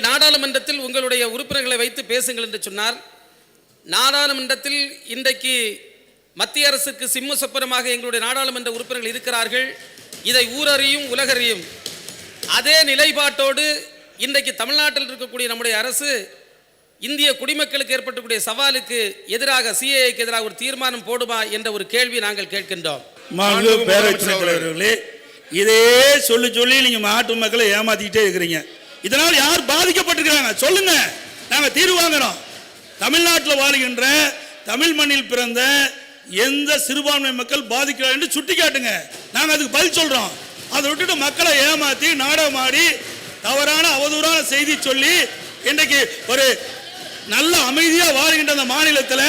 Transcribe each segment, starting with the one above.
நீங்கள் நாடாளுமன்றத்தில் உங்களுடைய உறுப்பினர்களை வைத்து பேசுங்கள் என்று சொன்னார். நாடாளுமன்றத்தில் இன்றைக்கு மத்திய அரசுக்கு சிம்ம சொப்பனமாக எங்களுடைய நாடாளுமன்ற உறுப்பினர்கள் இருக்கிறார்கள். இதை ஊரறியும் உலகறியும். அதே நிலைப்பாட்டோடு இன்றைக்கு தமிழ்நாட்டில் இருக்கக்கூடிய நம்முடைய அரசு இந்திய குடிமக்களுக்கு ஏற்பட்டக்கூடிய சவாலுக்கு எதிராக சிஏஏக்கு எதிராக ஒரு தீர்மானம் போடுமா என்ற ஒரு கேள்வி நாங்கள் கேட்கின்றோம். பேரவைத் தலைவர்களே இதே சொல்லி சொல்லி நீங்க நாட்டு மக்களை ஏமாத்திக்கிட்டே இருக்கிறீங்க. இதனால் யார் பாதிக்கப்பட்டிருக்கிறாங்க? சொல்லுங்க. நாங்க தீர்வு வாங்குறோம். தமிழ்நாட்டில் வாழ்கின்ற தமிழ் மண்ணில் பிறந்த எந்த சிறுபான்மை மக்கள் பாதிக்கிறார் என்று சுட்டி காட்டுங்க நாங்கள் அதுக்கு பதில் சொல்கிறோம் அதை விட்டுட்டு மக்களை ஏமாற்றி நாடகமாடி தவறான அவதூறான செய்தி சொல்லி இன்றைக்கு ஒரு நல்ல அமைதியாக வாழ்கின்ற அந்த மாநிலத்தில்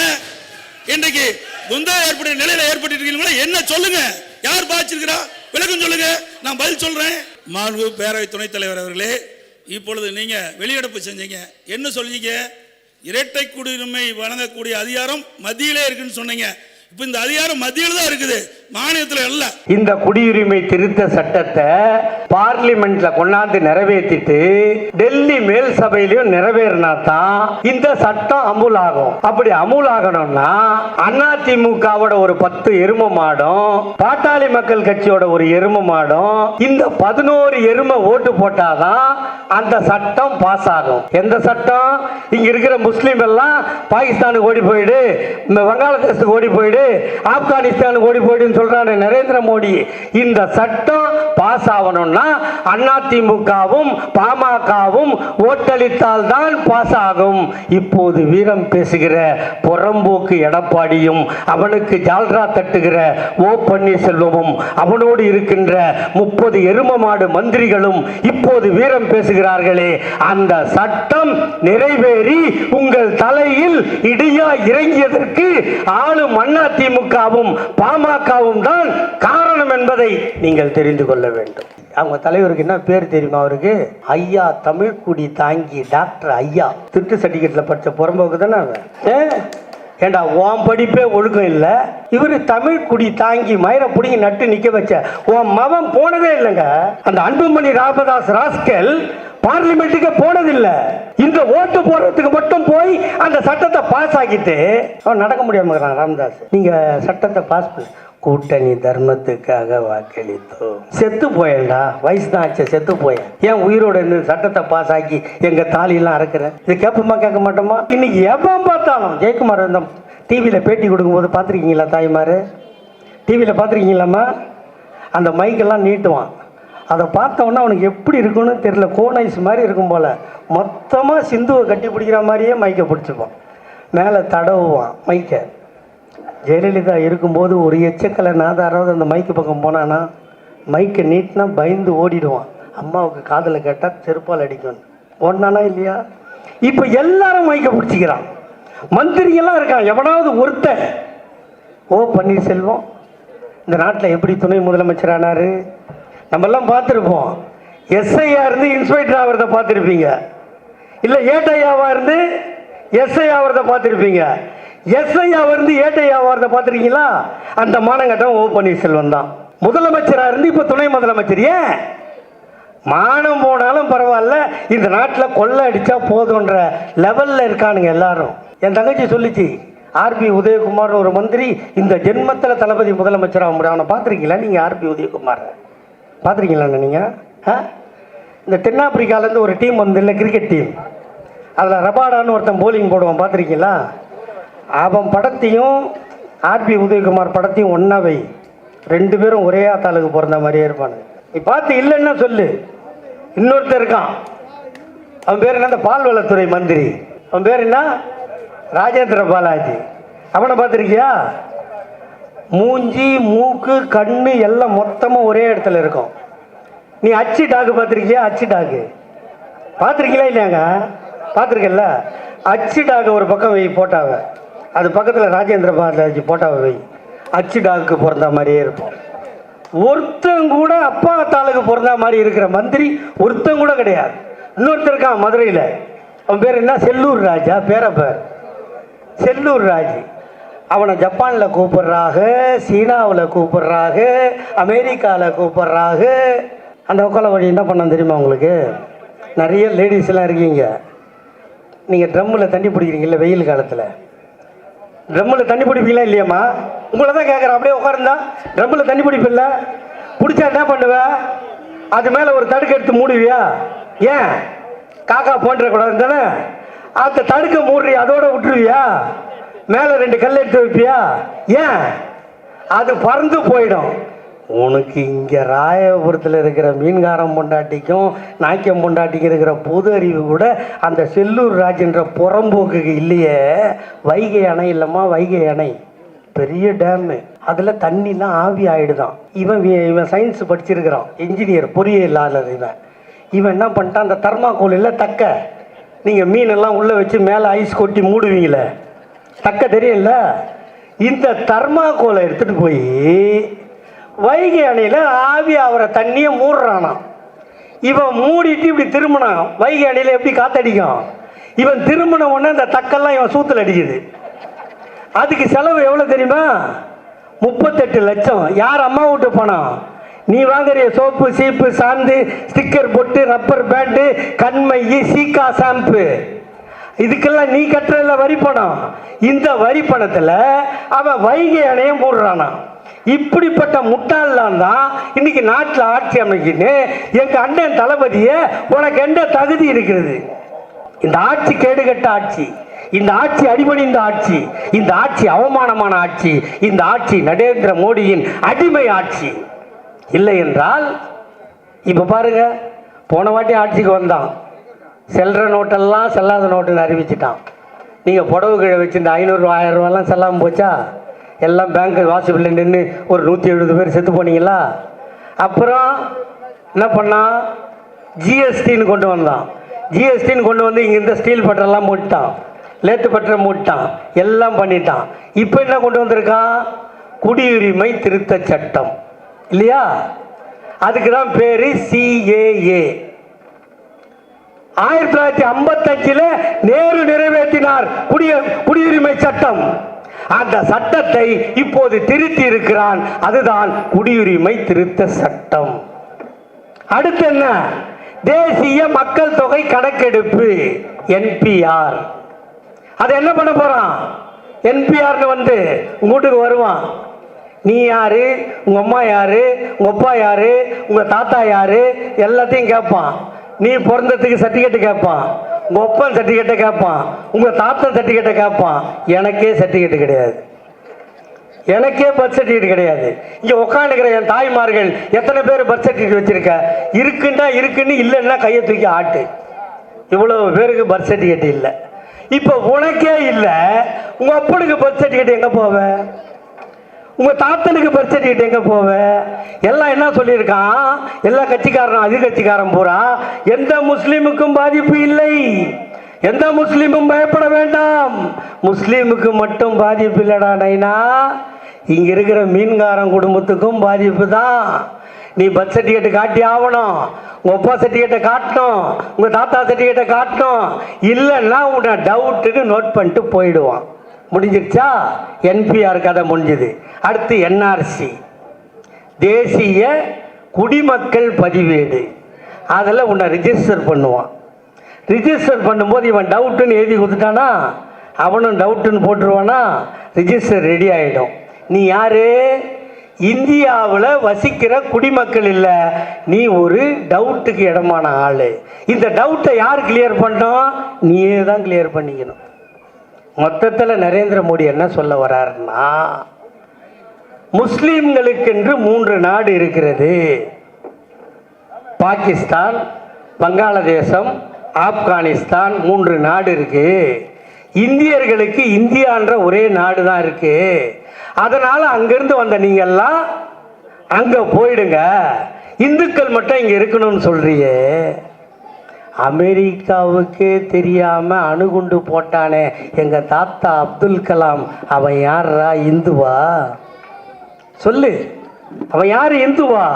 இன்றைக்கு குந்தா ஏற்பட்ட நிலையில் ஏற்பட்டிருக்கீங்களா? என்ன சொல்லுங்க. யார் பாதிச்சிருக்கிறா? விளக்கம் சொல்லுங்க. நான் பதில் சொல்றேன். மாண்பு பேரவை துணைத் தலைவர் அவர்களே இப்பொழுது நீங்கள் வெளியெடுப்பு செஞ்சீங்க. என்ன சொல்லிங்க இரட்டை குடியுரிமை வழங்கக்கூடிய அதிகாரம் மத்தியிலே இருக்குன்னு சொன்னீங்க. இப்போ இந்த அதிகாரம் மத்தியில் தான் இருக்குது. மாநிலத்தில் அல்ல இந்த குடியுரிமை திருத்த சட்டத்தை பார்லிமெண்ட்ல கொண்டாந்து நிறைவேற்றிட்டு டெல்லி மேல் சபையிலையும் நிறைவேறினா தான் இந்த சட்டம் அமுல் ஆகும் அப்படி அமுல் ஆகணும்னா அதிமுகவோட ஒரு பத்து எரும மாடும் பாட்டாளி மக்கள் கட்சியோட ஒரு எரும மாடும் இந்த பதினோரு எருமை ஓட்டு போட்டாதான் அந்த சட்டம் பாஸ் ஆகும். எந்த சட்டம்? இங்க இருக்கிற முஸ்லீம் எல்லாம் பாகிஸ்தானுக்கு ஓடி போயிடு இந்த வங்காளதேசத்துக்கு ஓடி போயிடு ஆப்கானிஸ்தான் ஓடி போயிடுன்னு சொல்றாரு நரேந்திர மோடி. இந்த சட்டம் பாஸ் ஆகணும்னா அதிமுகவும் பாமகவும் ஓட்டளித்தால் தான் பாஸ் ஆகும் இப்போது வீரம் பேசுகிற புறம்போக்கு எடப்பாடியும் அவனுக்கு ஜால்ரா தட்டுகிற ஓ பன்னீர்செல்வமும் அவனோடு இருக்கின்ற முப்பது எரும மாடு மந்திரிகளும் இப்போது வீரம் பேசுகிறார்களே. அந்த சட்டம் நிறைவேறி உங்கள் தலையில் இடியா இறங்கியதற்கு ஆளும் அதிமுகவும் பாமகவும் தான் காரணம் என்பதை நீங்கள் தெரிந்து கொள்ள வேண்டும். அவங்க தலைவருக்கு என்ன பேர் தெரியுமா அவருக்கு? ஐயா தமிழ்குடி தாங்கி டாக்டர் ஐயா. திருட்டு சர்டிஃபிகேட்ல படிச்ச புறம்போக்கு தானே அவன்? ஏண்டா உன் படிப்பே ஒழுக்கம் இல்லை. இவரு தமிழ் குடி தாங்கி மயிரை பிடிங்கி நட்டு நிற்க வச்ச உன் மவன் போனதே இல்லைங்க. அந்த அன்புமணி ராமதாஸ் ராஸ்கல் பார்லிமெண்ட்டுக்கு போனதில்லை. இந்த ஓட்டு போடுறதுக்கு மட்டும் போய் அந்த சட்டத்தை பாஸ் ஆக்கிட்டு அவன் நடக்க முடியாம இருக்கிறான் ராமதாஸ். நீங்க சட்டத்தை பாஸ் பண்ண. கூட்டணி தர்மத்துக்காக வாக்களித்தோம். செத்து போயேன்டா வயசு தான் ஆச்சு செத்து போயேன். ஏன் உயிரோட நின்று சட்டத்தை பாஸ் ஆக்கி எங்க தாலியெல்லாம் அறுக்கிற? இது கேட்போமா கேட்க மாட்டோமா இன்னைக்கு எவன் பார்த்தாலும் ஜெயக்குமார் இந்த டிவியில் பேட்டி கொடுக்கும்போது பார்த்துருக்கீங்களா தாய்மார்? டிவியில் பார்த்துருக்கீங்களாம்மா? அந்த மைக்கெல்லாம் நீட்டுவான். அதை பார்த்தோன்னா அவனுக்கு எப்படி இருக்குன்னு தெரியல. கோனைஸ் மாதிரி இருக்கும் போல். மொத்தமாக சிந்துவை கட்டி பிடிக்கிற மாதிரியே மைக்கை பிடிச்சிப்பான். மேலே தடவுவான் மைக்கை. ஜெயலலிதா இருக்கும்போது ஒரு எச்சக்கலை நாதாராவது அந்த மைக்கு பக்கம் போனான்னா மைக்கை நீட்டினா பயந்து ஓடிடுவான். அம்மாவுக்கு காதில் கேட்டால் செருப்பால் அடிக்கும். ஓடினானா இல்லையா? இப்போ எல்லாரும் மைக்கை பிடிச்சிக்கிறான். மந்திரியெல்லாம் இருக்கான். எவனாவது ஒருத்தன். ஓ பன்னீர்செல்வம் இந்த நாட்டில் எப்படி துணை முதலமைச்சரானார் நம்மெல்லாம் பார்த்துருப்போம். எஸ்ஐயா இருந்து இன்ஸ்பெக்டர் ஆகிறத பார்த்துருப்பீங்க. இல்லை ஏட்டையாவா இருந்து எஸ்ஐ ஆகிறத பார்த்துருப்பீங்க. எஸ்ஐயா இருந்து ஏட்டையா ஆகிறத பார்த்துருக்கீங்களா? அந்த மானங்கட்டம் ஓ பன்னீர்செல்வம் தான். முதலமைச்சராக இருந்து இப்போ துணை முதலமைச்சர் ஏன்? மானம் போனாலும் பரவாயில்ல இந்த நாட்டில் கொள்ளை அடித்தா போதுன்ற லெவலில் இருக்கானுங்க எல்லாரும். என் தங்கச்சி சொல்லிச்சு ஆர்பி உதயகுமார் ஒரு மந்திரி இந்த ஜென்மத்தில் தளபதி முதலமைச்சராக முடியும் அவனை பார்த்துருக்கீங்களா நீங்கள் ஆர்பி உதயகுமார்? பார்த்துருக்கீங்களா நீங்கள் ஆ? இந்த தென்னாப்பிரிக்காலேருந்து ஒரு டீம் வந்து இல்லை கிரிக்கெட் டீம் அதில் ரபாடான்னு ஒருத்தன் போலிங் போடுவான் பார்த்துருக்கீங்களா? அவன் படத்தையும் ஆர்பி உதயகுமார் படத்தையும் ஒன்றா வை. ரெண்டு பேரும் ஒரே ஆத்தாளுக்கு பிறந்த மாதிரியே இருப்பானுங்க நீ பார்த்து இல்லைன்னா சொல்லு. இன்னொருத்தர் இருக்கான். அவன் பேர் என்ன? அந்த பால்வளத்துறை மந்திரி. அவன் பேர் என்ன? ராஜேந்திர பாலாஜி. அவனை பார்த்துருக்கியா? மூஞ்சி மூக்கு கண்ணு எல்லாம் மொத்தமாக ஒரே இடத்துல இருக்கும். நீ அச்சு டாக்கு பார்த்துருக்கியா? அச்சு டாக்கு பார்த்துருக்கீங்களா இல்லையாங்க? பார்த்துருக்கல அச்சு டாக்கு ஒரு பக்கம் வை போட்டாவை. அது பக்கத்தில் ராஜேந்திர பாலாஜி போட்டாவை வை. அச்சு டாக்கு பிறந்த மாதிரியே இருப்போம் ஒருத்தன் கூட அப்பா தாளுக்கு பிறந்த மாதிரி இருக்கிற மந்திரி ஒருத்தன் கூட கிடையாது. இன்னொருத்தர் இருக்கான் மதுரையில். அவன் பேர் என்ன? செல்லூர் ராஜா பேரப்பேர் செல்லூர் ராஜ். அவனை ஜப்பானில் கூப்பிடுறாக சீனாவில் கூப்பிடுறாக அமெரிக்காவில் கூப்பிடுறாக. அந்த உக்கால வழி என்ன பண்ண தெரியுமா உங்களுக்கு? நிறைய லேடிஸ்லாம் இருக்கீங்க. நீங்கள் ட்ரம்மில் தண்ணி பிடிக்கிறீங்கல்ல வெயில் காலத்தில். ட்ரம்மில் தண்ணி பிடிப்பீங்களா இல்லையாம்மா? உங்களை தான் கேட்குறேன் அப்படியே உட்காருந்தா ட்ரம்மில் தண்ணி பிடிப்பில்ல பிடிச்சா என்ன பண்ணுவ? அது மேலே ஒரு தடுக்க எடுத்து மூடுவியா? ஏன்? காக்கா போன்றக்கூடாது தானே அந்த தடுக்க மூடுறி அதோட விட்டுருவியா? மேலே ரெண்டு கல் எடுத்து வைப்பியா? ஏன்? அது பறந்து போயிடும். உனக்கு இங்கே ராயபுரத்தில் இருக்கிற மீன்காரம் பொண்டாட்டிக்கும் நாய்க்கம் பொண்டாட்டிக்கும் இருக்கிற பொது அறிவு கூட அந்த செல்லூர் ராஜன்ற புறம்போக்குக்கு இல்லையே. வைகை அணை இல்லைம்மா வைகை அணை. பெரிய டேமு அதில் தண்ணிலாம் ஆவி ஆகிடுதான் இவன் இவன் சயின்ஸ் படிச்சிருக்கிறான். இன்ஜினியர் பொறியியலாளர் இவன். இவன் என்ன பண்ணிட்டான்? அந்த தர்மாக்கோலில் தக்க. நீங்கள் மீனெல்லாம் உள்ளே வச்சு மேலே ஐஸ் கொட்டி மூடுவீங்களே. தக்க தெரியல இந்த தர்மாக்கோலை எடுத்துகிட்டு போய் வைகை அணையில் ஆவி ஆகிற தண்ணியை மூடுறானாம். இவன் மூடிட்டு இப்படி திரும்பினான். வைகை அணையில் எப்படி காத்தடிக்கும்? இவன் திரும்பின உடனே அந்த தக்கெல்லாம் இவன் சூத்தில் அடிக்குது. அதுக்கு செலவு எவ்வளோ தெரியுமா? முப்பத்தெட்டு லட்சம். யார் அம்மா வீட்டு பணம் நீ வாங்குறிய சோப்பு சீப்பு சாந்து ஸ்டிக்கர் பொட்டு ரப்பர் பேண்டு கண்மை சீக்கா ஷாம்பு. இதுக்கெல்லாம் நீ கட்டுறதுல வரி பணம். இந்த வரி பணத்தில் அவன் வைகை அணையம் போடுறானான் இப்படிப்பட்ட முட்டாள்லாம் தான் இன்னைக்கு நாட்டில் ஆட்சி அமைக்கின்னு எங்க அண்ணன் தளபதியே உனக்கு என்ன தகுதி இருக்கிறது? இந்த ஆட்சி கேடுகட்ட ஆட்சி இந்த ஆட்சி அடிபணிந்த ஆட்சி இந்த ஆட்சி அவமானமான ஆட்சி இந்த ஆட்சி நரேந்திர மோடியின் அடிமை ஆட்சி. இல்லை என்றால் இப்போ பாருங்க போன வாட்டி ஆட்சிக்கு வந்தான். செல்ற நோட்டெல்லாம் செல்லாத நோட்டுன்னு அறிவிச்சிட்டான். நீங்கள் புடவு கீழே வச்சு இந்த ஐநூறுரூவா ஆயிரம் ரூபாலாம் செல்லாமல் போச்சா? எல்லாம் பேங்க்கு வாசிப்பில் நின்று ஒரு நூற்றி எழுபது பேர் செத்து போனீங்களா? அப்புறம் என்ன பண்ணான் ஜிஎஸ்டின்னு கொண்டு வந்தான். ஜிஎஸ்டின்னு கொண்டு வந்து இங்கே இருந்த ஸ்டீல் பட்டரெல்லாம் மூட்டான் லேத்து பட்டரை மூட்டான் எல்லாம் பண்ணிட்டான். இப்போ என்ன கொண்டு வந்திருக்கான் குடியுரிமை திருத்த சட்டம். இல்லையா? அதுக்கு தான் பேர் சிஏஏ ஆயிரத்தி தொள்ளாயிரத்தி ஐம்பத்தஞ்சில் நேரு நிறைவேற்றினார் குடிய குடியுரிமை சட்டம். அந்த சட்டத்தை இப்போது திருத்தி இருக்கிறான் அதுதான் குடியுரிமை திருத்த சட்டம். அடுத்து என்ன? தேசிய மக்கள் தொகை கணக்கெடுப்பு என்பிஆர் அதை என்ன பண்ண போறான்? என்பிஆர்னு வந்து உங்க வீட்டுக்கு வருவான். நீ யாரு? உங்க அம்மா யாரு? உங்க அப்பா யாரு? உங்க தாத்தா யாரு? எல்லாத்தையும் கேட்பான். நீ பிறந்ததுக்கு சர்டிஃபிகேட் கேட்பான். உங்க ஒப்பன் சர்டிஃபிகேட்டை கேட்பான். உங்கள் தாத்தன் சர்டிஃபிகேட்டை கேட்பான். எனக்கே சர்டிஃபிகேட் கிடையாது. எனக்கே பர்த் சர்டிஃபிகேட் கிடையாது. இங்கே உட்காந்துக்கிற என் தாய்மார்கள் எத்தனை பேர் பர்த் சர்டிஃபிகேட் வச்சிருக்க? இருக்குன்னா இருக்குன்னு இல்லைன்னா கையை தூக்கி ஆட்டு. இவ்வளோ பேருக்கு பர்த் சர்டிஃபிகேட் இல்லை. இப்போ உனக்கே இல்லை. உங்கள் அப்பனுக்கு பர்த் சர்டிஃபிகேட் எங்கே போவ? உங்க தாத்தனுக்கு பர்த் எங்க போவேன் எல்லாம் என்ன சொல்லியிருக்கான்? எல்லா கட்சிக்காரனும் அது கட்சிக்காரன் பூரா. எந்த முஸ்லீமுக்கும் பாதிப்பு இல்லை. எந்த முஸ்லீமும் பயப்பட வேண்டாம். முஸ்லீமுக்கு மட்டும் பாதிப்பு இல்லடா நைனா. இங்க இருக்கிற மீன்காரன் குடும்பத்துக்கும் பாதிப்பு தான். நீ பர்த் சர்டிஃபிகேட் காட்டி ஆகணும் உங்க அப்பா சர்டிஃபிகேட்டை காட்டணும். உங்க தாத்தா சர்டிஃபிகேட்டை காட்டணும். இல்லைன்னா உன்னை டவுட்டுன்னு நோட் பண்ணிட்டு போயிடுவான். முடிஞ்சிருச்சா என்பிஆர் கதை முடிஞ்சுது. அடுத்து என்ஆர்சி தேசிய குடிமக்கள் பதிவேடு. அதில் உன்னை ரிஜிஸ்டர் பண்ணுவான். ரிஜிஸ்டர் பண்ணும்போது இவன் டவுட்டுன்னு எழுதி கொடுத்துட்டானா? அவனும் டவுட்டுன்னு போட்டுருவானா? ரிஜிஸ்டர் ரெடி ஆகிடும் நீ யாரு? இந்தியாவில் வசிக்கிற குடிமக்கள் இல்லை. நீ ஒரு டவுட்டுக்கு இடமான ஆள். இந்த டவுட்டை யார் கிளியர் பண்ணோம்? நீயே தான் கிளியர் பண்ணிக்கணும். மொத்தத்தில் நரேந்திர மோடி என்ன சொல்ல வர்றாருன்னா முஸ்லீம்களுக்கென்று மூன்று நாடு இருக்கிறது. பாகிஸ்தான் வங்காளதேசம் ஆப்கானிஸ்தான் மூன்று நாடு இருக்கு. இந்தியர்களுக்கு இந்தியான்ற ஒரே நாடு தான் இருக்கு. அதனால அங்கிருந்து வந்த நீங்கள்லாம் அங்க போயிடுங்க. இந்துக்கள் மட்டும் இங்க இருக்கணும்னு சொல்றியே அமெரிக்காவுக்கே தெரியாம அணுகுண்டு போட்டானே. எங்க தாத்தா அப்துல் கலாம். அவன் யாரா இந்துவா? சொல்லு. அவன் யாரு இந்துவா?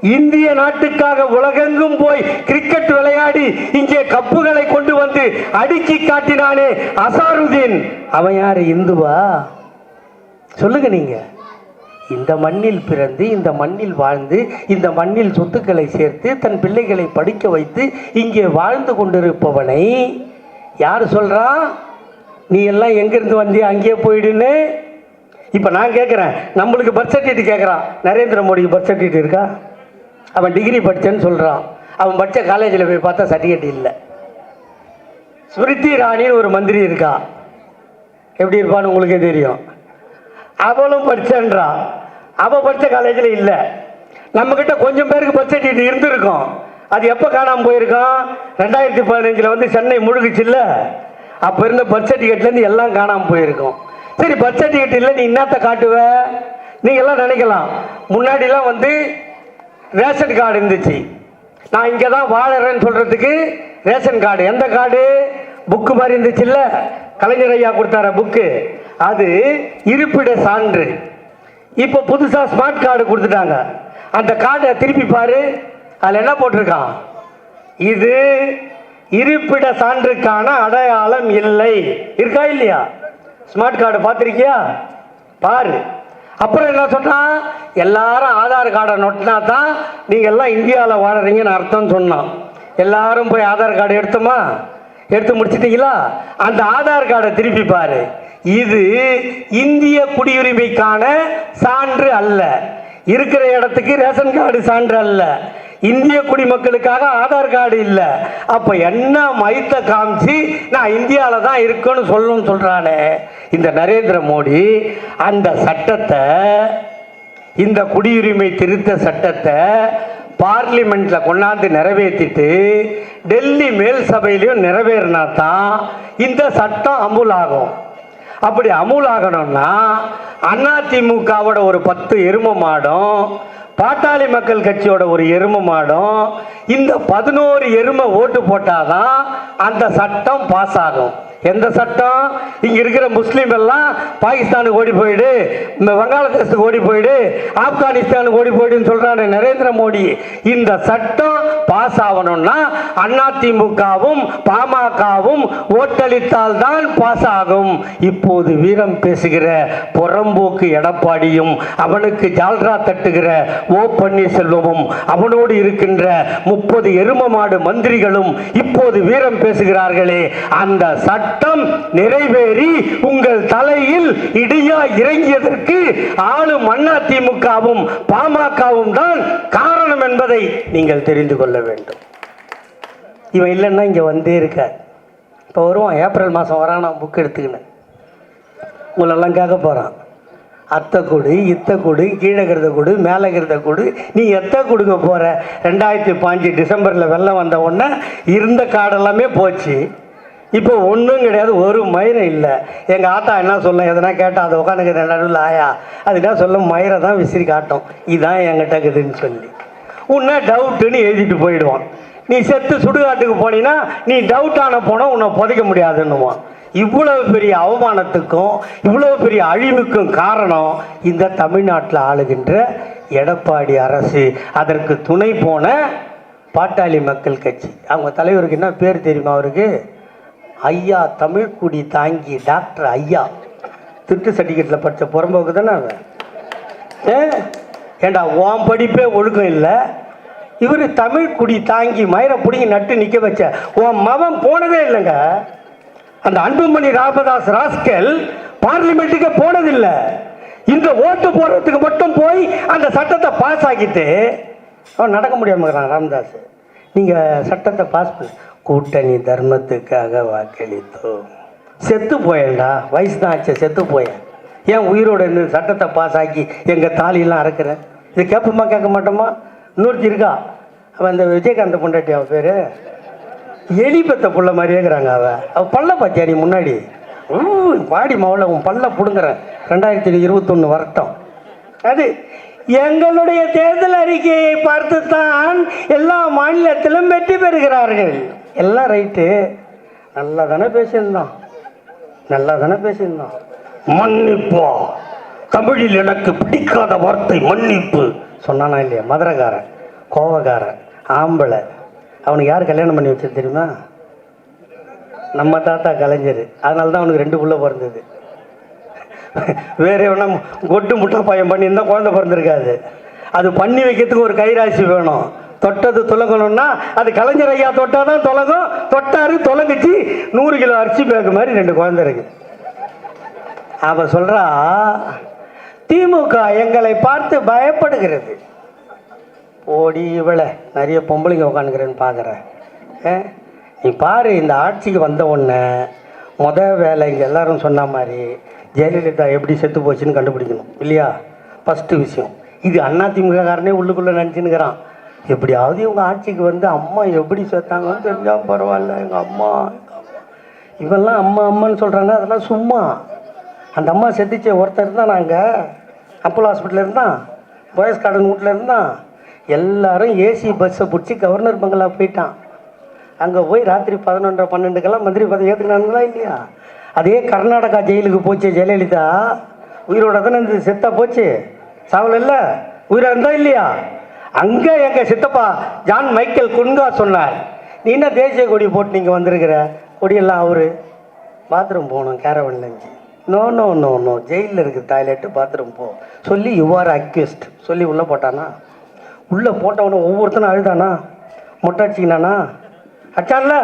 இந்திய நாட்டுக்காக உலகெங்கும் போய் கிரிக்கெட் விளையாடி இங்கே கப்புகளை கொண்டு வந்து அடுக்கி காட்டினானே அசாருதீன். அவன் யாரு இந்துவா? சொல்லுங்க நீங்க. இந்த மண்ணில் பிறந்து இந்த மண்ணில் வாழ்ந்து இந்த மண்ணில் சொத்துக்களை சேர்த்து தன் பிள்ளைகளை படிக்க வைத்து இங்கே வாழ்ந்து கொண்டிருப்பவனை யார் சொல்கிறான் நீ எல்லாம் எங்கேருந்து வந்தியா அங்கேயே போயிடுன்னு? இப்போ நான் கேட்குறேன் நம்மளுக்கு பர்த் சர்டிஃபிகேட் கேட்குறான் நரேந்திர மோடிக்கு பர்த் சர்டிஃபிகேட் இருக்கா? அவன் டிகிரி படித்தேன்னு சொல்கிறான் அவன் படித்த காலேஜில் போய் பார்த்தா சர்டிஃபிகேட் இல்லை. ஸ்மிருதி ராணின்னு ஒரு மந்திரி இருக்கா. எப்படி இருப்பான்னு உங்களுக்கே தெரியும். அவளும் படிச்சன்றா. அவள் படித்த காலேஜில் இல்லை. நம்மக்கிட்ட கொஞ்சம் பேருக்கு பர்த் சர்டிஃபிகேட் இருந்திருக்கும். அது எப்போ காணாமல் போயிருக்கோம் ரெண்டாயிரத்தி பதினஞ்சில் வந்து சென்னை முழுகுச்சுல்ல அப்போ இருந்த பர்த் சர்டிஃபிகேட்லேருந்து எல்லாம் காணாமல் போயிருக்கோம். சரி பர்த் சர்டிஃபிகேட் இல்லை நீ என்னத்தை காட்டுவ? நீங்க எல்லாம் நினைக்கலாம். முன்னாடிலாம் வந்து ரேஷன் கார்டு இருந்துச்சு. நான் இங்கே தான் வாழறேன்னு சொல்கிறதுக்கு ரேஷன் கார்டு. எந்த கார்டு? புக்கு மாதிரி இருந்துச்சுல்ல கலைஞர் ஐயா கொடுத்தார புக்கு. அது இருப்பிட சான்று. இப்போ புதுசாக ஸ்மார்ட் கார்டு கொடுத்துட்டாங்க. அந்த கார்டை திருப்பி பாரு. அதில் என்ன போட்டிருக்கான்? இது இருப்பிட சான்றுக்கான அடையாளம் இல்லை. இருக்கா இல்லையா? ஸ்மார்ட் கார்டு பார்த்துருக்கியா? பாரு. அப்புறம் என்ன சொன்னான் எல்லாரும் ஆதார் கார்டை நொட்டினா தான் நீங்கள் எல்லாம் இந்தியாவில் வாழறீங்கன்னு அர்த்தம் சொன்னான். எல்லாரும் போய் ஆதார் கார்டு எடுத்தோமா? எடுத்து முடிச்சிட்டிங்களா? அந்த ஆதார் கார்டை திருப்பி பாரு. இது இந்திய குடியுரிமைக்கான சான்று அல்ல. இருக்கிற இடத்துக்கு ரேஷன் கார்டு சான்று அல்ல. இந்திய குடிமக்களுக்காக ஆதார் கார்டு இல்லை. அப்ப என்ன மைத்த காமிச்சு நான் இந்தியாவில் தான் இருக்கேன்னு சொல்லணும்னு சொல்றானே? இந்த நரேந்திர மோடி அந்த சட்டத்தை இந்த குடியுரிமை திருத்த சட்டத்தை பார்லிமெண்ட்ல கொண்டாந்து நிறைவேற்றிட்டு டெல்லி மேல் சபையிலையும் நிறைவேறினா தான் இந்த சட்டம் அமுலாகும். அப்படி அமுல் ஆகணுன்னா அண்ணா அதிமுகவோட ஒரு பத்து எரும மாடும் பாட்டாளி மக்கள் கட்சியோட ஒரு எரும மாடும் இந்த பதினோரு எருமை ஓட்டு போட்டாதான் அந்த சட்டம் பாஸ் ஆகும். எந்த சட்டம்? இங்க இருக்கிற முஸ்லீம் எல்லாம் பாகிஸ்தானுக்கு ஓடி போயிடு இந்த வங்காளதேசத்துக்கு ஓடி போயிடு ஆப்கானிஸ்தானுக்கு ஓடி போயிடுன்னு சொல்றாரு நரேந்திர மோடி. இந்த சட்டம் பாஸ் ஆகணும்னா அதிமுகவும் பாமகவும் ஓட்டளித்தால் தான் பாஸ் ஆகும். இப்போது வீரம் பேசுகிற புறம்போக்கு எடப்பாடியும் அவனுக்கு ஜால்ரா தட்டுகிற ஓ பன்னீர்செல்வமும் அவனோடு இருக்கின்ற முப்பது எரும மாடு மந்திரிகளும் இப்போது வீரம் பேசுகிறார்களே. அந்த சட்டம் நிறைவேறி உங்கள் தலையில் இடியா இறங்கியதற்கு ஆளும் அதிமுகவும் பாமகவும் தான் காரணம் என்பதை நீங்கள் தெரிந்து கொள்ள வேண்டும். இவன் இல்லைன்னா இங்கே வந்தே இருக்க இப்போ வருவான். ஏப்ரல் மாதம் வரான் நான் புக் எடுத்துக்கினேன். உங்களெல்லாம் கேட்க போகிறான் அத்தை கொடு இத்தை கொடு கீழே இருக்கிறத கொடு மேலே இருக்கிறத கொடு. நீ எத்தை கொடுக்க போகிற ரெண்டாயிரத்தி பாஞ்சு டிசம்பரில் வெள்ளம் வந்த உடனே இருந்த காடெல்லாமே போச்சு. இப்போ ஒன்றும் கிடையாது ஒரு மயிரம் இல்லை. எங்கள் ஆத்தா என்ன சொல்ல எதனா கேட்டால் அதை உட்காந்துக்கிற நடுவில் ஆயா? அது என்ன சொல்லும் மயிரை தான் விசிறி காட்டும். இதான் என்கிட்ட இருக்குதுன்னு சொல்லி. உன்னை டவுட்டுன்னு எழுதிட்டு போயிடுவான். நீ செத்து சுடுகாட்டுக்கு போனீங்கன்னா நீ டவுட்டான போனால் உன்னை புதைக்க முடியாதுன்னுவான். இவ்வளவு பெரிய அவமானத்துக்கும் இவ்வளவு பெரிய அழிவுக்கும் காரணம் இந்த தமிழ்நாட்டில் ஆளுகின்ற எடப்பாடி அரசு. அதற்கு துணை போன பாட்டாளி மக்கள் கட்சி. அவங்க தலைவருக்கு என்ன பேர் தெரியுமா அவருக்கு? ஐயா தமிழ்குடி தாங்கி டாக்டர் ஐயா. திட்டு சர்டிஃபிகேட்டில் படித்த புறம்போக்கு தானே அவன்? ஏ? ஏண்டா உன் படிப்பே ஒழுக்கம் இல்லை. இவர் தமிழ் குடி தாங்கி மயிரை பிடிங்கி நட்டு நிற்க வச்ச உன் மவன் போனதே இல்லைங்க. அந்த அன்புமணி ராமதாஸ் ராஸ்கல் பார்லிமெண்ட்டுக்கே போனதில்லை. இந்த ஓட்டு போடுறதுக்கு மட்டும் போய் அந்த சட்டத்தை பாஸ் ஆக்கிட்டு அவன் நடக்க முடியாமல் இருக்கிறான் ராமதாஸ். நீங்கள் சட்டத்தை பாஸ் பண்ண. கூட்டணி தர்மத்துக்காக வாக்களித்தோம். செத்து போயேன்டா வயசு தான் ஆச்சு செத்து போயேன். ஏன் உயிரோட நின்று சட்டத்தை பாஸ் ஆக்கி எங்கள் தாலியெல்லாம் அறக்குற? இது கேட்போமா கேட்க மாட்டோமா? இன்னொருத்தி இருக்கா? அவன் இந்த விஜயகாந்த் பொண்டாட்டி அவன் பேர்? எலி பெத்த புள்ள மாதிரியே இருக்கிறாங்க அவன் அவள் பல்ல பாத்தியா நீ முன்னாடி? ஊ, பாடி மாவில் உன் பல்ல பிடுங்குறேன் ரெண்டாயிரத்தி இருபத்தொன்று வரட்டும் அது எங்களுடைய தேர்தல் அறிக்கையை பார்த்து தான் எல்லா மாநிலத்திலும் வெற்றி பெறுகிறார்கள். எல்லாம் ரைட்டு. நல்லா தானே பேசியிருந்தான். நல்லா தானே பேசியிருந்தான். மன்னிப்பா. தமிழில் எனக்கு பிடிக்காத வார்த்தை மன்னிப்பு. சொன்னானா இல்லையா? மதுரக்காரன் கோவக்காரன் ஆம்பளை. அவனுக்கு யார் கல்யாணம் பண்ணி வச்சது தெரியுமா? நம்ம தாத்தா கலைஞர். அதனால தான் அவனுக்கு ரெண்டு பிள்ளை பிறந்தது. வேற எவனா கொட்டு முட்டை பையன் பண்ணி இருந்தால் குழந்தை பிறந்திருக்காது. அது பண்ணி வைக்கிறதுக்கு ஒரு கைராசி வேணும். தொட்டது துலங்கணும்னா அது கலைஞர் ஐயா தொட்டால் தான் தொலங்கும். தொட்டாரு தொலங்குச்சு. நூறு கிலோ அரிசி பேக்கு மாதிரி ரெண்டு குழந்தை இருக்குது அவ சொல்றா திமுக எங்களை பார்த்து பயப்படுகிறது. ஓடி இவளை நிறைய பொம்பளைங்க உட்காந்துக்கிறேன்னு பார்க்குறேன் நீ பாரு இந்த ஆட்சிக்கு வந்த உடனே முத வேலை இங்கே எல்லாரும் சொன்ன மாதிரி ஜெயலலிதா எப்படி செத்து போச்சுன்னு கண்டுபிடிக்கணும். இல்லையா? ஃபஸ்ட்டு விஷயம். இது அண்ணா திமுககாரனே உள்ளுக்குள்ளே நினச்சின்னுக்கிறான். எப்படியாவது இவங்க ஆட்சிக்கு வந்து அம்மா எப்படி செத்தாங்கன்னு தெரிஞ்சால் பரவாயில்ல எங்கள் அம்மா இவெல்லாம் அம்மா அம்மான்னு சொல்கிறாங்க அதெல்லாம் சும்மா. அந்த அம்மா செத்துச்ச ஒருத்தர் இருந்தான் நாங்கள் அப்போலோ ஹாஸ்பிட்டல் இருந்தான் பாய்ஸ் கார்டன் வீட்டில் இருந்தான். எல்லாரும் ஏசி பஸ்ஸை பிடிச்சி கவர்னர் பங்களா போயிட்டான். அங்கே போய் ராத்திரி பதினொன்றரை பன்னெண்டுக்கெல்லாம் மந்திரி பதவி ஏற்றுக்கினாங்களா இல்லையா? அதே கர்நாடகா ஜெயிலுக்கு போச்சு ஜெயலலிதா. உயிரோட தானே இந்த செத்தா போச்சு. சாவல இல்லை? உயிராக இருந்தா இல்லையா? அங்கே எங்கள் சித்தப்பா ஜான் மைக்கேல் குன்கா சொன்னார். நீ என்ன தேசிய கொடி போட்டு நீங்கள் வந்திருக்கிற? கொடியெல்லாம் அவரு. பாத்ரூம் போகணும் கேரவன்லேருந்து நோ நோ நோ நோ ஜெயிலில் இருக்குது டாய்லெட்டு பாத்ரூம் போ. சொல்லி யுவார் அக்யூஸ்ட் சொல்லி உள்ளே போட்டானா? உள்ளே போட்டவன ஒவ்வொருத்தனும் அழுதானா? மொட்டை அடிச்சிக்கினானா அச்சான்ல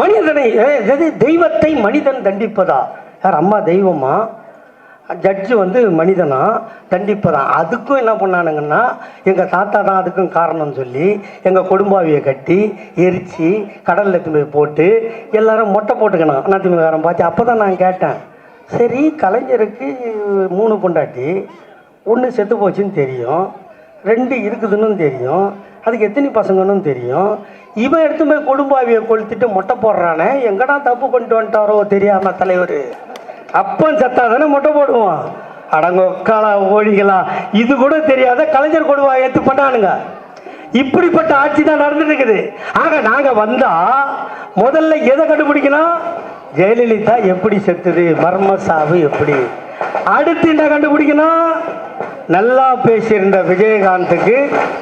மனிதனை ஏ, எது தெய்வத்தை மனிதன் தண்டிப்பதா? யார் அம்மா தெய்வமா? ஜட்ஜு வந்து மனிதனா? தண்டிப்பதான். அதுக்கும் என்ன பண்ணானுங்கன்னா எங்கள் தாத்தா தான் அதுக்கும் காரணம் சொல்லி எங்கள் கொடும்பாவியை கட்டி எரித்து கடலில் எடுத்து போய் போட்டு எல்லாரும் மொட்டை போட்டுக்கணும் அதிமுககாரன் பார்த்து அப்போ தான் நான் கேட்டேன். சரி கலைஞருக்கு மூணு பொண்டாட்டி. ஒன்று செத்து போச்சுன்னு தெரியும். ரெண்டு இருக்குதுன்னு தெரியும். அதுக்கு எத்தனை பசங்கன்னு தெரியும். இவன் எடுத்து போய் கொடும்பாவியை கொளுத்திட்டு மொட்டை போடுறானே. எங்கடா தப்பு பண்ணிட்டு வந்துட்டாரோ தெரியாமல் தலைவர். அப்பன் சத்தா தானே மொட்டை போடுவான். அடங்கொக்காலா ஓடிகளா இது கூட தெரியாத கலைஞர் கொடுவா ஏற்று பண்ணானுங்க. இப்படிப்பட்ட ஆட்சி தான் நடந்துட்டு இருக்குது ஆக நாங்க வந்தா முதல்ல எதை கண்டுபிடிக்கணும்? ஜெயலலிதா எப்படி செத்துது மர்ம சாவு எப்படி? அடுத்து என்ன கண்டுபிடிக்கணும்? நல்லா பேசியிருந்த விஜயகாந்துக்கு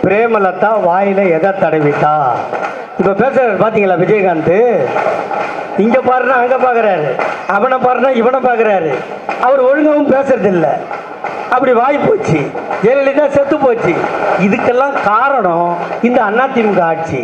பிரேமலதா வாயில எதை தடவிட்டா? இப்ப பேசுறாரு பாத்தீங்களா விஜயகாந்த்? இங்க பாருனா அங்க பாக்குறாரு. அவனை பாருனா இவனை பாக்குறாரு. அவர் ஒழுங்காகவும் பேசுறது அப்படி வாய் போச்சு. ஜெயலலிதா செத்து போச்சு. இதுக்கெல்லாம் காரணம் இந்த அதிமுக ஆட்சி.